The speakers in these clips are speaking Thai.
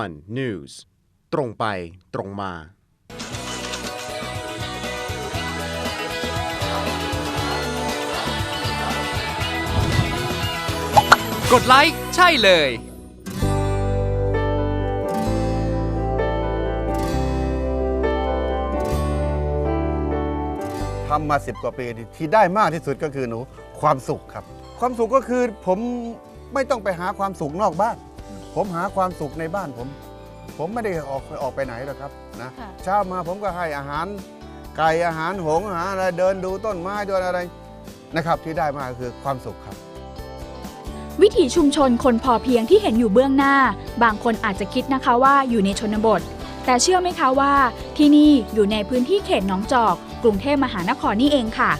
One News ตรงไปตรงมา กดไลค์ใช่เลย ทำมาสิบกว่าปีนี่ที่ได้มากที่สุดก็คือหนูความสุขครับ ความสุขก็คือผมไม่ต้องไปหาความสุขนอกบ้าน ผมหาความสุขในบ้านผม ผมไม่ได้ออกออกไปไหนหรอกครับนะค่ะเช้ามาผมก็ให้อาหาร ไก่อาหารหงส์อาหารอะไรเดินดูต้นไม้ดูอะไรนะครับที่ได้มาก็คือความสุขครับ วิถีชุมชนคนพอเพียงที่เห็นอยู่เบื้องหน้า บางคนอาจจะคิดนะคะว่าอยู่ในชนบท แต่เชื่อไหมคะว่า ที่นี่อยู่ในพื้นที่เขตหนองจอก กรุงเทพมหานครนี่เองค่ะ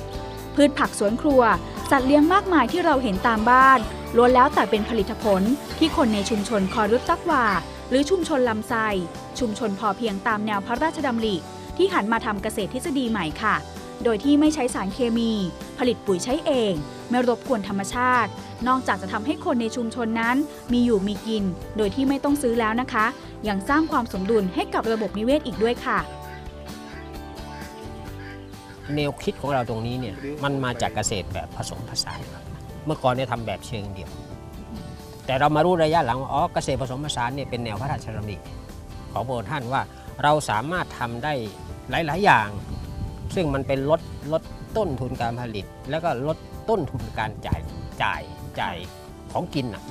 พืชผักสวนครัว สัตว์เลี้ยงมากมายที่เราเห็นตามบ้าน ล้วนแล้วแต่เป็นผลิตผลที่คนในชุมชนคอรุตตักวา หรือชุมชนลำไส้ชุมชนพอเพียงตามแนวพระราชดำริ ที่หันมาทำเกษตรทฤษฎีใหม่ค่ะ โดยที่ไม่ใช้สารเคมี ผลิตปุ๋ยใช้เอง ไม่รบกวนธรรมชาติ นอกจากจะทำให้คนในชุมชนนั้น มีอยู่มีกิน โดยที่ไม่ต้องซื้อแล้วนะคะ ยังสร้างความสมดุลให้กับระบบนิเวศอีกด้วยค่ะแนวคิดของเราตรงนี้เนี่ยมันมาจากเกษตรแบบผสมผสานครับ เมื่อก่อนเนี่ยทำแบบเชิงเดี่ยว แต่เรามารู้ระยะหลังว่าอ๋อเกษตรผสมผสานเนี่ยเป็นแนวพระราชดำริของพระองค์ท่านว่าเราสามารถทำได้หลาย ๆ อย่าง ซึ่งมันเป็นลดลดต้นทุนการผลิต แล้วก็ลดต้นทุนการจ่ายจ่ายจ่ายของกินอะ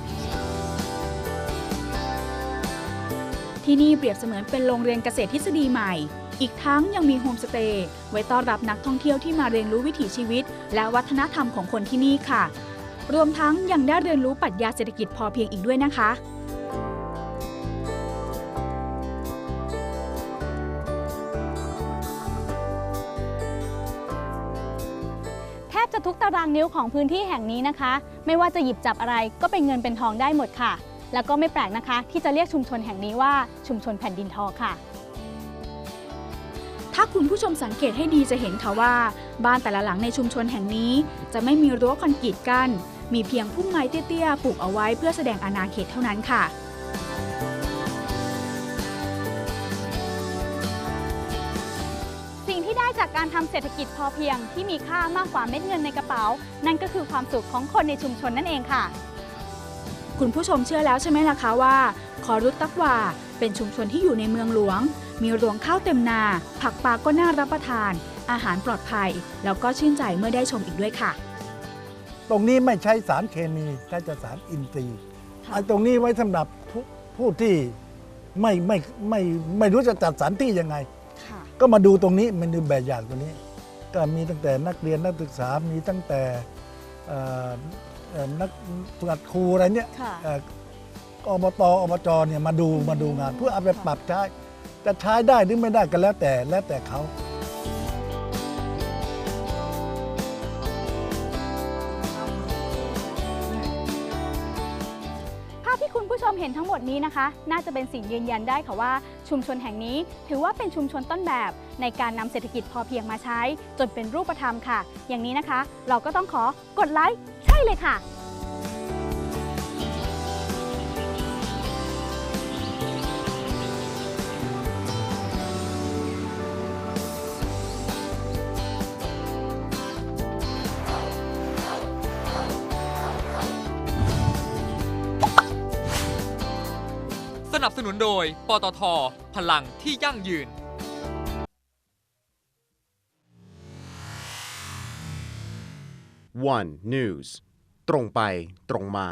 ที่นี่เปรียบเสมือนเป็นโรงเรียนเกษตรทฤษฎีใหม่ อีกทั้งยังมีโฮมสเตย์ไว้ต้อนรับนักท่องเที่ยวที่มาเรียนรู้วิถีชีวิต และวัฒนธรรมของคนที่นี่ค่ะ รวมทั้งยังได้เรียนรู้ปรัชญาเศรษฐกิจพอเพียงอีกด้วยนะคะ แทบจะทุกตารางนิ้วของพื้นที่แห่งนี้นะคะ ไม่ว่าจะหยิบจับอะไรก็เป็นเงินเป็นทองได้หมดค่ะ แล้วก็ไม่แปลกนะคะ ที่จะเรียกชุมชนแห่งนี้ว่าชุมชนแผ่นดินทองค่ะถ้าคุณผู้ชมสังเกตให้ดีจะเห็นค่ะว่า บ้านแต่ละหลังในชุมชนแห่งนี้ จะไม่มีรั้วคอนกรีตกั้น มีเพียงพุ่มไม้เตี้ยๆ ปลูกเอาไว้เพื่อแสดงอาณาเขตเท่านั้นค่ะสิ่งที่ได้จากการทำเศรษฐกิจพอเพียงที่มีค่ามากกว่าเม็ดเงินในกระเป๋า นั่นก็คือความสุขของคนในชุมชนนั่นเองค่ะ คุณผู้ชมเชื่อแล้วใช่ไหมล่ะคะว่า คอรุตตักวาเป็นชุมชนที่อยู่ในเมืองหลวง มีรวงข้าวเต็มนา ผักปลาก็น่ารับประทาน อาหารปลอดภัย แล้วก็ชื่นใจเมื่อได้ชมอีกด้วยค่ะ ตรงนี้ไม่ใช้สารเคมีใช้แต่สารอินทรีย์ค่ะไอ้ตรงนี้ไว้สำหรับผู้ผู้ที่ไม่ไม่ไม่ไม่รู้จะจัดสรรที่ยังไงค่ะก็มาดูตรงนี้มันดูแบบอย่างตัวนี้ ก็มีตั้งแต่นักเรียนนักศึกษามีตั้งแต่เอ่อเอ่อนักฝึกหัดครูอะไรเนี่ยค่ะเอ่ออบตอบจเนี่ยมาดูมาดูงาน เพื่อเอาไปปรับใช้จะใช้ได้หรือไม่ได้ก็แล้วแต่แล้วแต่เขา คุณผู้ชมเห็นทั้งหมดนี้นะคะ น่าจะเป็นสิ่งยืนยันได้ค่ะว่า ชุมชนแห่งนี้ ถือว่าเป็นชุมชนต้นแบบ ในการนำเศรษฐกิจพอเพียงมาใช้ จนเป็นรูปธรรมค่ะ อย่างนี้นะคะ เราก็ต้องขอกดไลค์ใช่เลยค่ะ สนับสนุนโดย ปตท พลังที่ยั่งยืน One News ตรงไปตรงมา